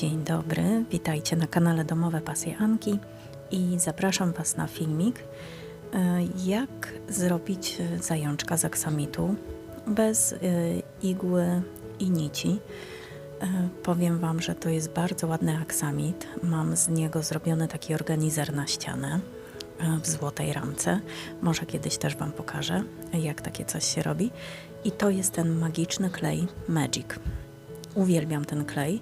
Dzień dobry, witajcie na kanale Domowe Pasje Anki i zapraszam Was na filmik, e, jak zrobić e, zajączka z aksamitu bez e, igły i nici. Powiem Wam, że to jest bardzo ładny aksamit. Mam z niego zrobiony taki organizer na ścianę w złotej ramce. Może kiedyś też Wam pokażę, jak takie coś się robi. I to jest ten magiczny klej Magic. Uwielbiam ten klej.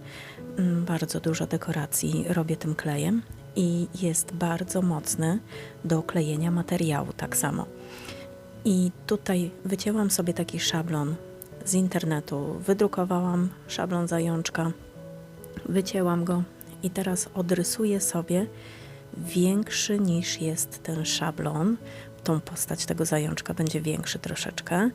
Mm, Bardzo dużo dekoracji robię tym klejem i jest bardzo mocny do klejenia materiału tak samo. I tutaj wycięłam sobie taki szablon z internetu, wydrukowałam szablon zajączka, wycięłam go i teraz odrysuję sobie większy niż jest ten szablon. Tą postać tego zajączka będzie większy troszeczkę,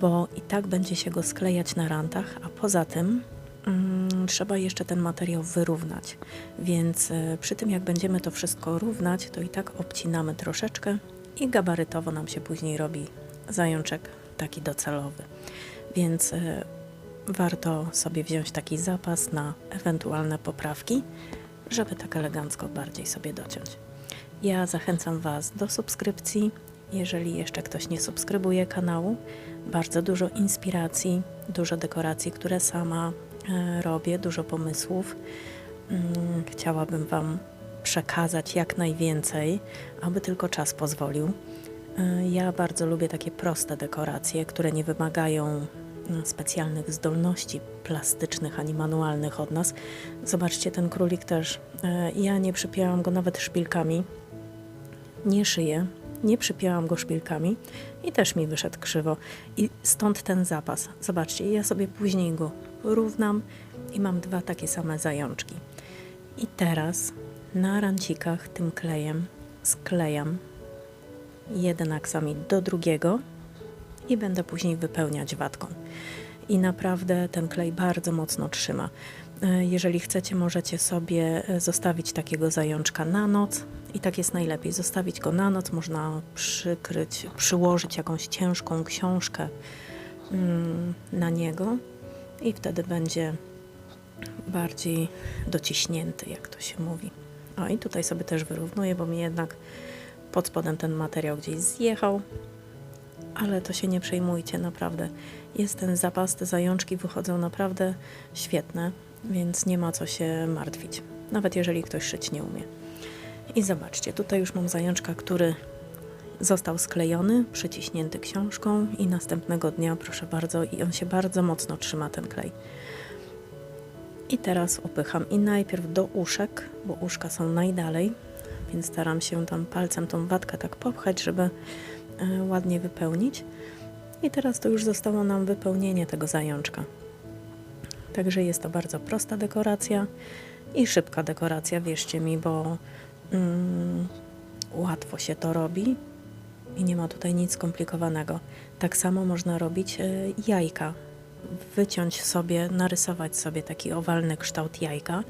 bo i tak będzie się go sklejać na rantach, a poza tym mm, trzeba jeszcze ten materiał wyrównać. Więc e, przy tym jak będziemy to wszystko równać, to i tak obcinamy troszeczkę i gabarytowo nam się później robi zajączek taki docelowy. Więc e, warto sobie wziąć taki zapas na ewentualne poprawki, żeby tak elegancko bardziej sobie dociąć. Ja zachęcam Was do subskrypcji. Jeżeli jeszcze ktoś nie subskrybuje kanału, bardzo dużo inspiracji, dużo dekoracji, które sama e, robię, dużo pomysłów. Mm, Chciałabym Wam przekazać jak najwięcej, aby tylko czas pozwolił. E, Ja bardzo lubię takie proste dekoracje, które nie wymagają mm, specjalnych zdolności plastycznych ani manualnych od nas. Zobaczcie, ten królik też. e, Ja nie przypięłam go nawet szpilkami. Nie szyję, nie przypięłam go szpilkami i też mi wyszedł krzywo. I stąd ten zapas. Zobaczcie, ja sobie później go równam i mam dwa takie same zajączki. I teraz na rancikach tym klejem sklejam jeden aksamit do drugiego i będę później wypełniać watką. I naprawdę ten klej bardzo mocno trzyma. E, Jeżeli chcecie, możecie sobie e, zostawić takiego zajączka na noc i tak jest najlepiej. Zostawić go na noc, można przykryć, przyłożyć jakąś ciężką książkę mm, na niego i wtedy będzie bardziej dociśnięty, jak to się mówi. O i tutaj sobie też wyrównuję, bo mi jednak pod spodem ten materiał gdzieś zjechał, ale to się nie przejmujcie, naprawdę. Jest ten zapas, te zajączki wychodzą naprawdę świetne, więc nie ma co się martwić, nawet jeżeli ktoś szyć nie umie. I zobaczcie, tutaj już mam zajączka, który został sklejony, przyciśnięty książką i następnego dnia, proszę bardzo, i on się bardzo mocno trzyma, ten klej. I teraz upycham i najpierw do uszek, bo uszka są najdalej, więc staram się tam palcem tą watkę tak popchać, żeby e, ładnie wypełnić. I teraz to już zostało nam wypełnienie tego zajączka. Także jest to bardzo prosta dekoracja i szybka dekoracja, wierzcie mi, bo mm, łatwo się to robi i nie ma tutaj nic skomplikowanego. Tak samo można robić e, jajka. Wyciąć sobie, narysować sobie taki owalny kształt jajka.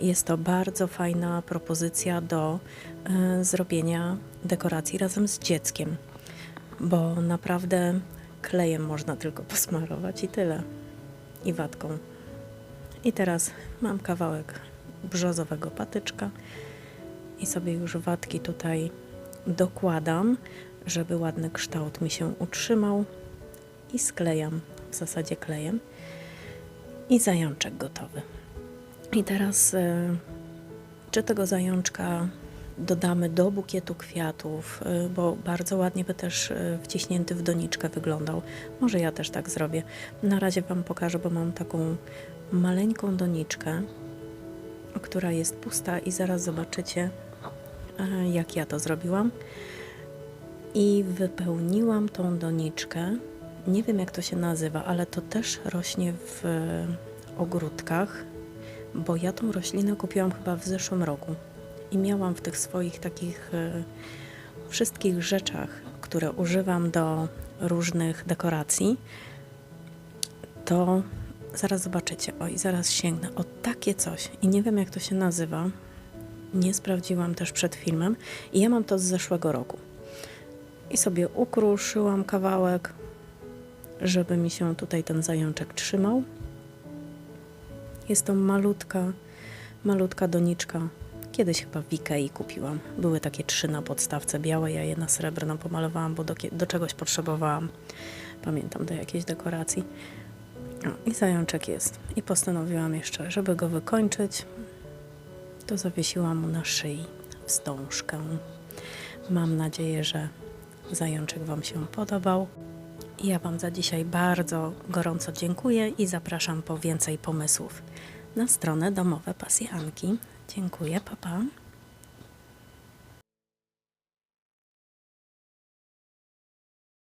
Jest to bardzo fajna propozycja do e, zrobienia dekoracji razem z dzieckiem, bo naprawdę klejem można tylko posmarować i tyle. I watką. I teraz mam kawałek brzozowego patyczka i sobie już watki tutaj dokładam, żeby ładny kształt mi się utrzymał i sklejam w zasadzie klejem i zajączek gotowy. I teraz e, czy tego zajączka dodamy do bukietu kwiatów, e, bo bardzo ładnie by też e, wciśnięty w doniczkę wyglądał. Może ja też tak zrobię. Na razie Wam pokażę, bo mam taką maleńką doniczkę, która jest pusta i zaraz zobaczycie, e, jak ja to zrobiłam. I wypełniłam tą doniczkę. Nie wiem, jak to się nazywa, ale to też rośnie w ogródkach, bo ja tą roślinę kupiłam chyba w zeszłym roku i miałam w tych swoich takich e, wszystkich rzeczach, które używam do różnych dekoracji, to zaraz zobaczycie. Oj, zaraz sięgnę. O takie coś. I nie wiem, jak to się nazywa. Nie sprawdziłam też przed filmem. I ja mam to z zeszłego roku. I sobie ukruszyłam kawałek, żeby mi się tutaj ten zajączek trzymał. Jest to malutka Malutka doniczka. Kiedyś chyba w Ikei kupiłam. Były takie trzy na podstawce białe, ja je na srebrno pomalowałam, bo do, do czegoś potrzebowałam. Pamiętam, do jakiejś dekoracji. I zajączek jest. I postanowiłam jeszcze, żeby go wykończyć, to zawiesiłam mu na szyi wstążkę. Mam nadzieję, że zajączek Wam się podobał. Ja Wam za dzisiaj bardzo gorąco dziękuję i zapraszam po więcej pomysłów na stronę Domowe Pasjanki. Dziękuję, papa. Pa.